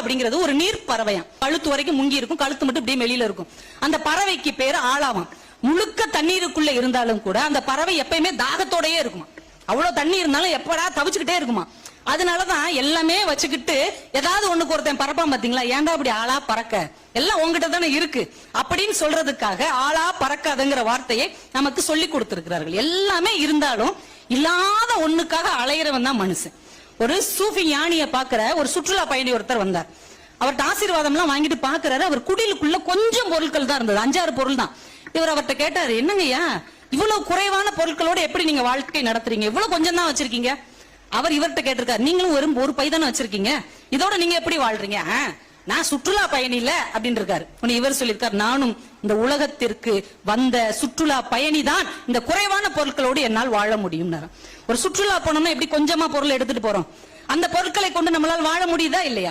அப்படிங்கிறது ஒரு நீர் பறவையாம் கழுத்து வரைக்கும் முங்கி இருக்கும் கழுத்து மட்டும் இப்படியே வெளியில இருக்கும். அந்த பறவைக்கு பேர் ஆளாவாம். முழுக்க தண்ணீருக்குள்ள இருந்தாலும் கூட அந்த பறவை எப்பயுமே தாகத்தோடயே இருக்குமா? அவ்வளவு தண்ணி இருந்தாலும் எப்படா தவிச்சுக்கிட்டே இருக்குமா? அதனாலதான் எல்லாமே வச்சுக்கிட்டு ஏதாவது ஒண்ணுக்கு ஒருத்தன் பறப்பான் பாத்தீங்களா? ஏன்டா அப்படி ஆளா பறக்க? எல்லாம் உங்ககிட்ட தானே இருக்கு. அப்படின்னு சொல்றதுக்காக ஆளா பறக்காதுங்கிற வார்த்தையை நமக்கு சொல்லி கொடுத்திருக்கிறார்கள். எல்லாமே இருந்தாலும் இல்லாத ஒண்ணுக்காக அலையிறவன் தான் மனுஷன். ஒரு சூஃபி ஞானிய பாக்குற ஒரு சுற்றுலா பயணி ஒருத்தர் வந்தார். அவர்ட்ட ஆசீர்வாதம் எல்லாம் வாங்கிட்டு பாக்குறாரு அவர் குடிலுக்குள்ள கொஞ்சம் பொருட்கள் தான் இருந்தது. அஞ்சாறு பொருள் தான். இவர் அவர்ட்ட கேட்டாரு என்னங்கய்யா இவ்வளவு குறைவான பொருட்களோட எப்படி நீங்க வாழ்க்கை நடத்துறீங்க? இவ்வளவு கொஞ்சம் தான் வச்சிருக்கீங்க? அவர் இவர்ட்ட கேட்டிருக்காரு நீங்களும் ஒரு ஒரு பை தானே வச்சிருக்கீங்க? இதோட நீங்க எப்படி வாழ்றீங்க? நான் சுற்றுலா பயணி இல்ல அப்படின்னு இருக்காரு உன்னை இவர் சொல்லியிருக்காரு நானும் இந்த உலகத்திற்கு வந்த சுற்றுலா பயணி தான் இந்த குறைவான பொருட்களோடு என்னால் வாழ முடியும் ஒரு சுற்றுலா போனோம்னா எப்படி கொஞ்சமா பொருள் எடுத்துட்டு போறோம்? அந்த பொருட்களை கொண்டு நம்மளால் வாழ முடியுதா இல்லையா?